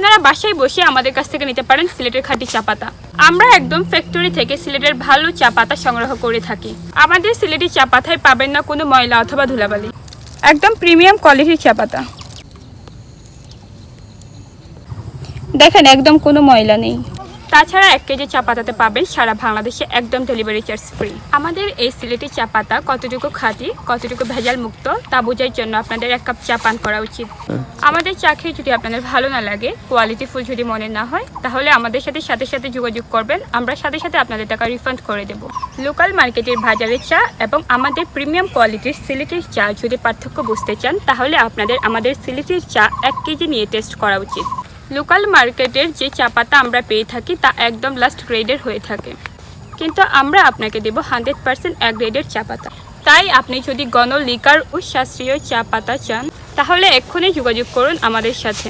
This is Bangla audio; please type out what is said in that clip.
আপনারা বাসায় বসে আমাদের কাছ থেকে নিতে পারেন সিলেটের খাঁটি চা পাতা। আমরা একদম ফ্যাক্টরি থেকে সিলেটের ভালো চা পাতা সংগ্রহ করে থাকি। আমাদের সিলেটের চা পাতায় পাবেন না কোনো ময়লা অথবা ধুলাবালি। একদম প্রিমিয়াম কোয়ালিটির চা পাতা। দেখেন, একদম কোনো ময়লা নেই। তাছাড়া এক কেজি চা পাতাতে পাবেন সারা বাংলাদেশে একদম ডেলিভারি চার্জ ফ্রি আমাদের এই সিলেটি চা পাতা কতটুকু খাঁটি কতটুকু ভেজাল মুক্ত তা বোঝার জন্য আপনাদের এক কাপ চা পান করা উচিত। আমাদের চা খেয়ে যদি আপনাদের ভালো না লাগে কোয়ালিটি ফুল যদি মনে না হয় তাহলে আমাদের সাথে সাথে সাথে যোগাযোগ করবেন আমরা সাথে সাথে আপনাদের টাকা রিফান্ড করে দেব। লোকাল মার্কেটের বাজারের চা এবং আমাদের প্রিমিয়াম কোয়ালিটির সিলেটের চা যদি পার্থক্য বুঝতে চান তাহলে আপনাদের আমাদের সিলেটের চা এক কেজি নিয়ে টেস্ট করা উচিত। লোকাল মার্কেটের যে চা পাতা আমরা পেয়ে থাকি তা একদম লাস্ট গ্রেডের হয়ে থাকে। কিন্তু আমরা আপনাকে দেব হান্ড্রেড পার্সেন্ট এক গ্রেডের চা পাতা। তাই আপনি যদি গণ লিকার ও শাস্ত্রীয় চা পাতা চান, তাহলে এক্ষুনি যোগাযোগ করুন আমাদের সাথে।